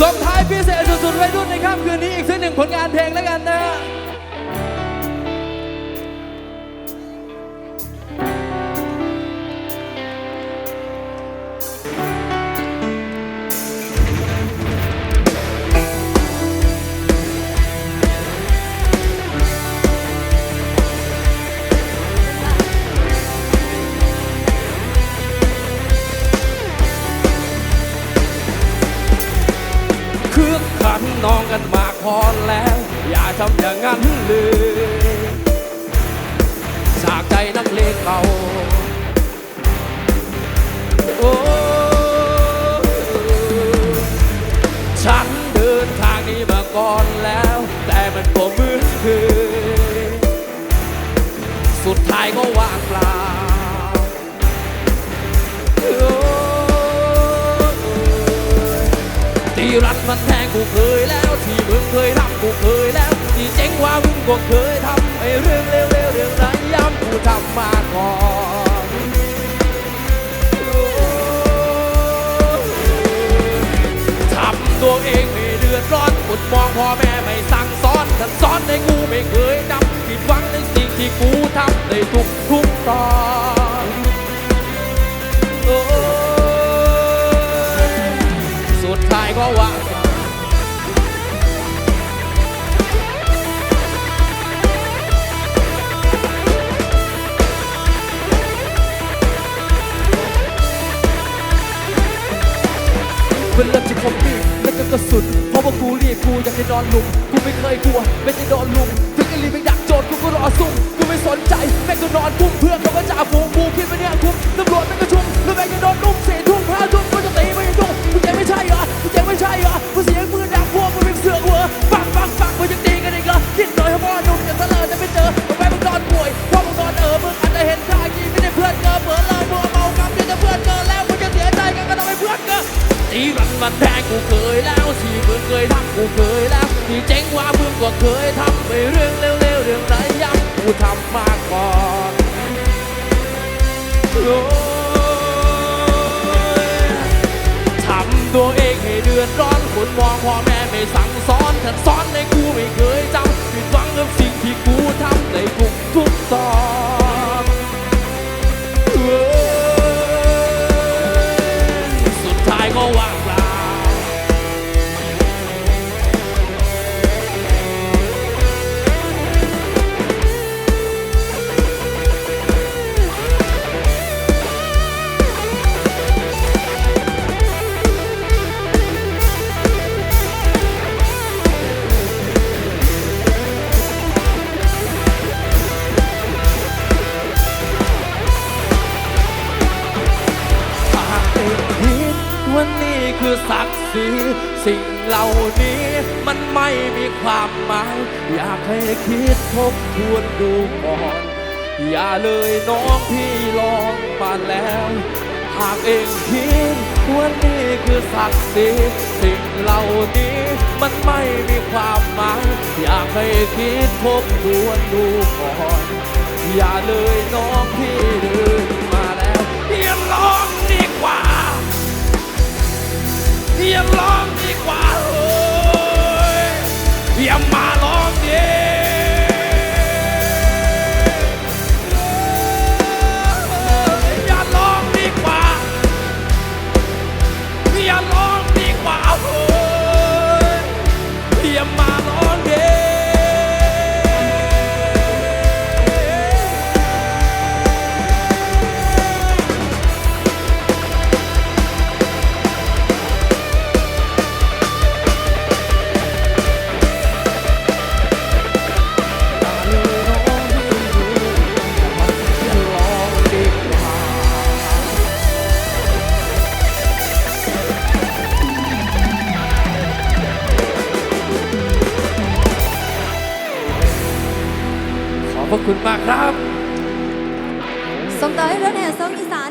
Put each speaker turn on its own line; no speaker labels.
ส่งท้ายพิเศษสุดๆไว้รุ่นในค่ำคืนนี้อีกสักหนึ่งผลงานเพลงแล้วกันนะฮะ นนองกันมากพอแล้ว อย่าทำอย่างนั้นเลยจากใจนักเลงเก่าโอ้ฉันเดินทางนี้มาก่อนแล้ว แต่มันก็เหมือนเคยสุดท้ายก็ว่างเปล่า ที่รัดมันแทงกูเคยแล้วที่มึงเคยทำกูเคยแล้ว ที่เจ๊งว่ามึงก็เคยทำไอ้เรื่องเร็วๆเรื่องไรย้ำกูทำมาก่อนทำตัวเองไม่เดือดร้อนกดมองพ่อแม่ไม่สั่งสอนท่านสอน สุด เพราะว่ากูเรียกกูอยากจะนอนหลุมกูไม่เคยกลัวไม่ได้โดนลุมถึงไอ้ลีไม่ดักโจทย์กูก็รอซุ่มกูไม่สนใจแม่งก็นอนกุ้มเพื่อนเขาก็จ่าฝูงกูคิดว่าเนี่ยคุ้มตำรวจแม่งก็ ดีรันมันแทงกูเคยแล้วที่มึงเคยทำกูเคยแล้วที่เจ๊งว่ามึงก็เคยทำไปเรื่องเร็วๆเรื่องไรย้ำกูทำมาก่อนโอ้ยทำตัวเองให้เดือดร้อนคนมองพ่อแม่ไม่สั่งสอนท่านสอนในกูไม่เค ศักดิ์ศรีสิ่งเหล่านี้มันไม่มีความหมาย อยากให้คิดทบทวนดูก่อน อย่าเลยน้องพี่ลองมาแล้ว หากเองคิดว่านี่คือศักดิ์ศรีสิ่งเหล่านี้มันไม่มีความหมาย อยากให้คิดทบทวนดูก่อน อย่าเลยน้องพี่เดินมาแล้ว กว่าโอ้ยมมาลอ พระคุณมากครับ
ส่งต่อให้รถแห่งสองอีสาน